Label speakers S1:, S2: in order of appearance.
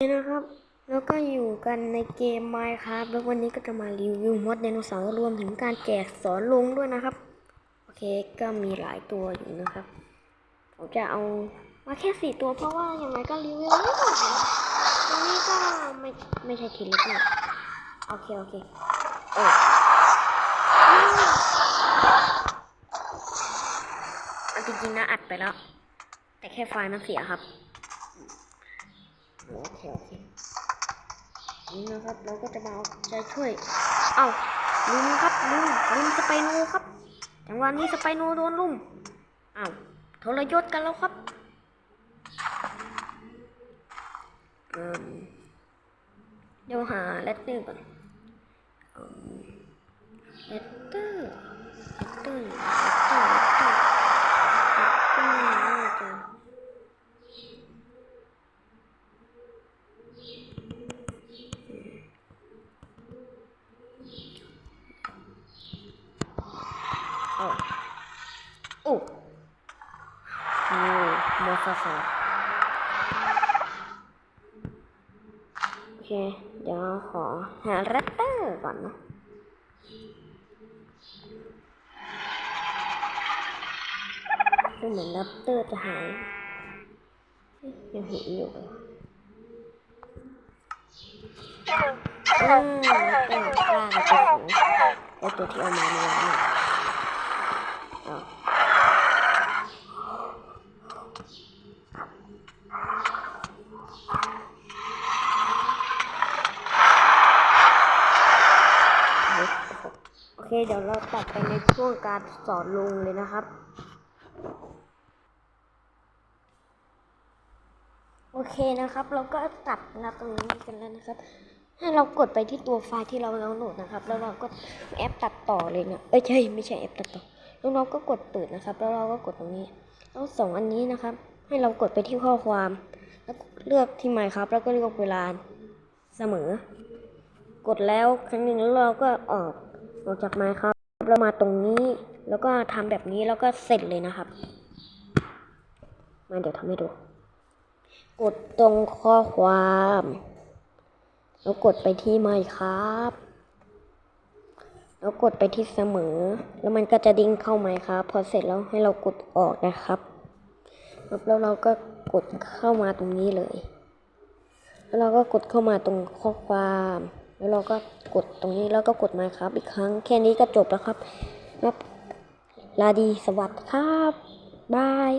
S1: นี่นะครับ แล้วก็อยู่กันในเกม Minecraft แล้ววันนี้ก็จะมารีวิวมดไดโนเสาร์รวมถึงการแจกสอนลงด้วยนะครับ โอเคก็มีหลายตัวอยู่นะครับ ผมจะเอามาแค่สี่ตัวเพราะว่าอย่างไรก็รีวิวไม่หมดตรงนี้ก็ไม่ไม่ใช่ทีเล็กนะโอเค โอเคเออจริงๆนะอัดไปแล้ว แต่แค่ไฟล์มันเสียครับ โอเคโอเคนี่นะครับเราก็จะมาเอาใจช่วย เอ้าลุงครับลุงลุงสไปโนครับจังหวะนี้สไปโนโดนลุมเอ้าทรยศกันแล้วครับเอิ่มเดี๋ยวหาเลตเตอร์ก่อนเลตเตอร์เลตเตอร์เลตเตอร์เลตเตอร์เลตเตอร์น่าจะ โอ้โอ้โอ้มอสซาโอเค เดี๋ยวขอหาแรปเตอร์ก่อนนะดูเหมือนแรปเตอร์จะหายยังเห็นอยู่อืมแรปเตอร์กล้ากับตัวสูงไอตัวที่เอามาในวันนี้อ้าว โอ เคเดี๋ยวเราตัดไปในช่วงการสอนลุงเลยนะครับ โอเคนะครับ เราก็ตัดนะตรงนี้กันแล้วนะครับ ให้เรากดไปที่ตัวไฟล์ที่เราดาวน์โหลดนะครับ แล้วเราก็แอปตัดต่อเลยนะเอ้ยใช่ไม่ใช่แอปตัดต่อแล้วเราก็กดเปิดนะครับ แล้วเราก็กดตรงนี้แล้วสองอันนี้นะครับ ให้เรากดไปที่ข้อความ แล้วเลือกที่หมายครับ แล้วก็เลือกเวลาเสมอ กดแล้วครั้งหนึ่งแล้วเราก็ออก ออกจากไมค์ครับแล้วมาตรงนี้แล้วก็ทำแบบนี้แล้วก็เสร็จเลยนะครับ มาเดี๋ยวทำให้ดู กดตรงข้อความ แล้วกดไปที่ไมค์ครับ แล้วกดไปที่เสมอ แล้วมันก็จะดิ้งเข้าไมค์ครับ พอเสร็จแล้วให้เรากดออกนะครับ แล้วเราก็กดเข้ามาตรงนี้เลย แล้วเราก็กดเข้ามาตรงข้อความ แล้วเราก็กดตรงนี้แล้วก็กดมาครับ อีกครั้งแค่นี้ก็จบแล้วครับครับลาดีสวัสดีครับบาย